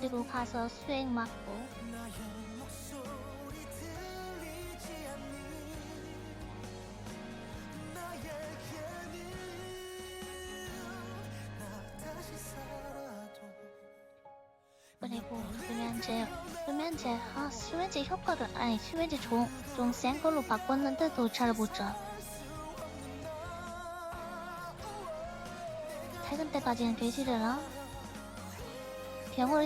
그리고 가서 수액 맞고 그리고 수면제 수면제 아 수면제 효과를 아니 수면제 좀좀센 걸로 바꿨는데도 잘 못 자. 퇴근 때까지는 괴실이라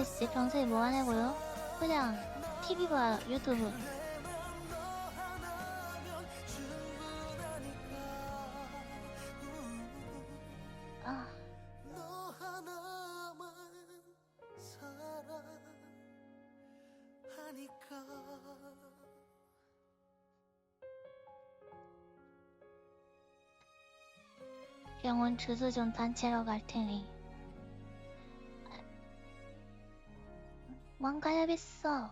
있을 때 평소에 뭐 하냐고요? 그냥 TV 봐 유튜브. 아. 병원 주소 좀 단체로 갈 테니 망가야겠어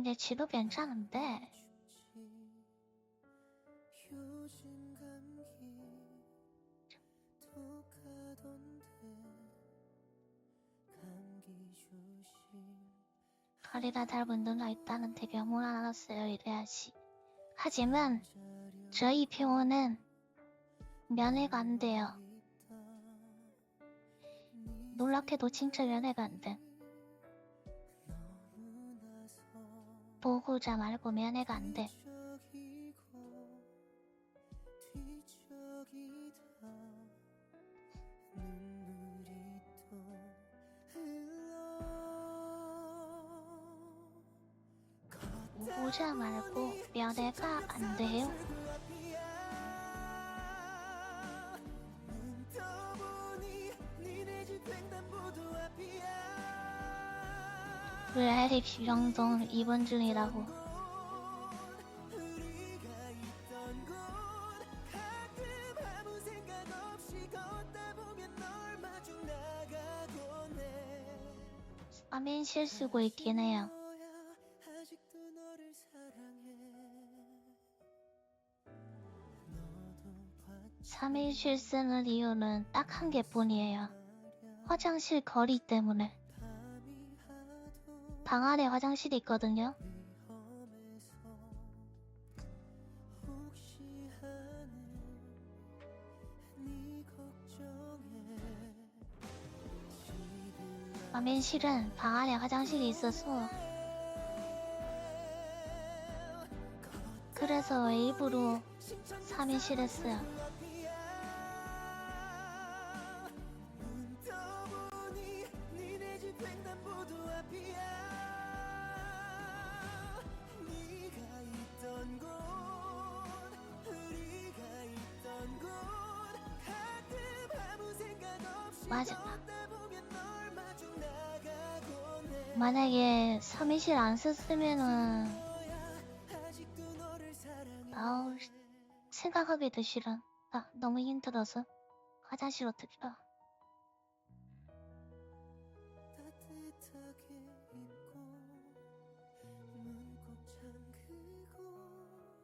이제 지도 괜찮은데. 다리가 닮은 누나 있다는 대병원 알았어요 이래야지. 하지만 저희 병원은 면회가 안 돼요. 놀랍게도 진짜 면회가 안돼 보호자 말고 면회가 또 흘러 보호자 말고 면회가 안 돼요 VIH 병동 입원 중이라고. 화면실 쓰고 있긴 해요. 3일실 쓰는 이유는 딱 한 개뿐이에요. 화장실 거리 때문에 방 안에 화장실이 있거든요. 화면실은 방 안에 화장실이 있어서 그래서 일부러 3일실 했어요 맞아. 해 만약에 3일실 안 썼으면은 아우 생각하기도 싫어 아 너무 힘들어서 화장실 어떻게 가?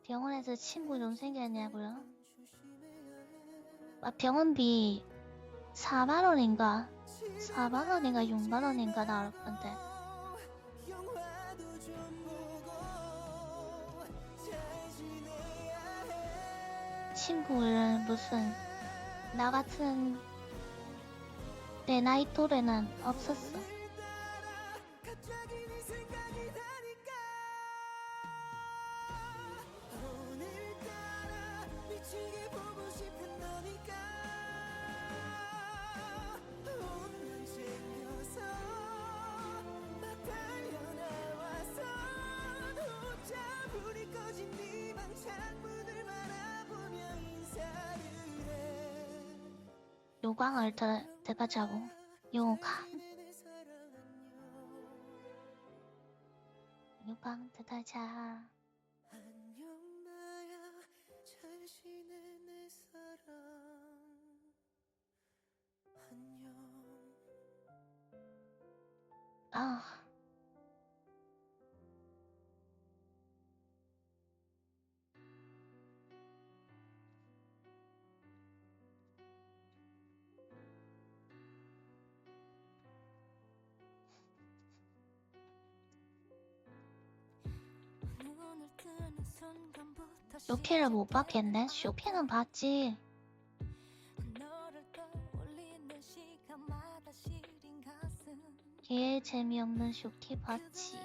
병원에서 친구 좀 생겼냐고요? 아, 병원비 4만원인가? 4만원인가? 6만원인가? 나올 건데. 친구는 무슨 나 같은 내 나이 또래는 없었어 요광을 다, 때까지 하고 요가 요광 때까지 하 아. 쇼피를 못 봤겠네? 쇼피는 봤지. 얘 재미없는 쇼피 봤지.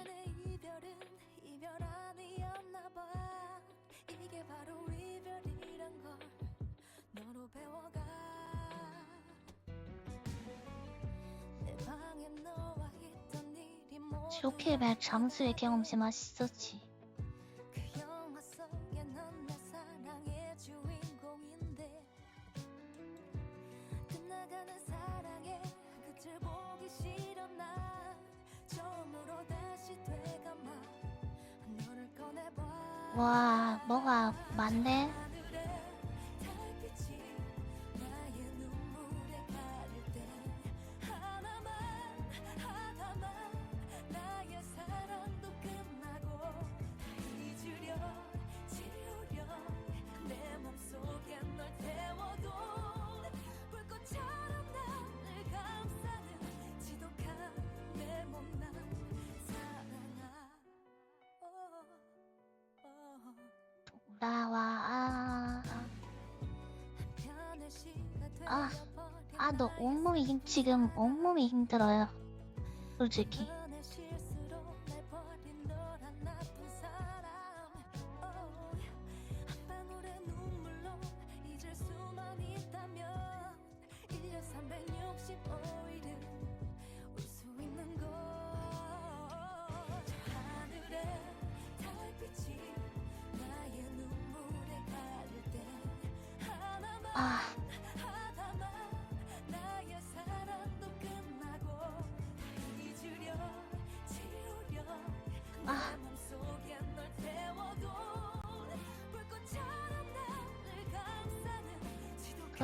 쇼피의 백 장수의 경험치 맛있었지. 와, 뭐가 많네. 나와 아, 아, 너 온몸이 힘, 지금 온몸이 힘들어요. 솔직히.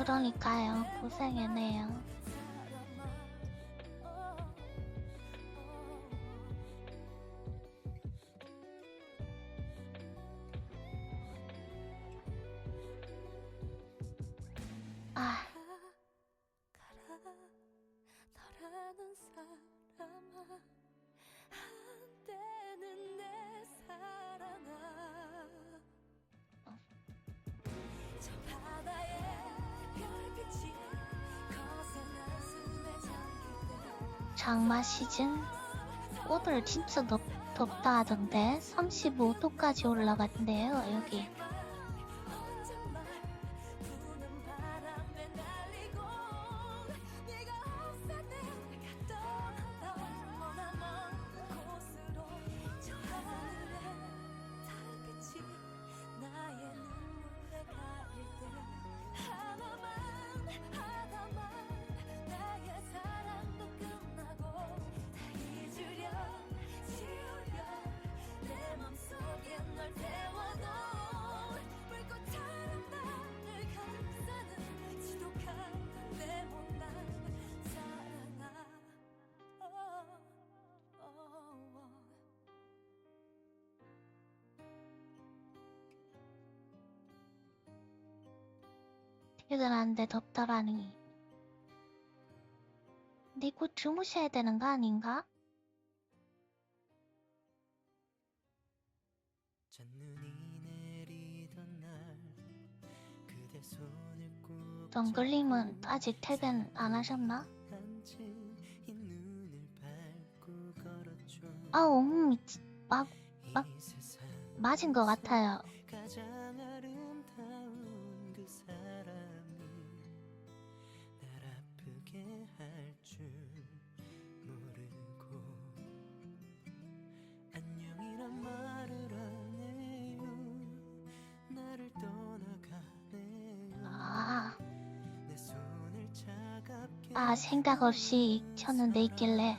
그러니까요. 고생했네요. 아, 장마 시즌? 오늘 진짜 덥, 덥다 하던데? 35도까지 올라갔네요 여기. 애들한테 덥다라니. 네곧 주무셔야 되는 거 아닌가? 덩글님은 아직 퇴근 안 하셨나? 아옹 음, 막, 막 맞은 것 같아요 아 생각 없이 쳤는데 있길래.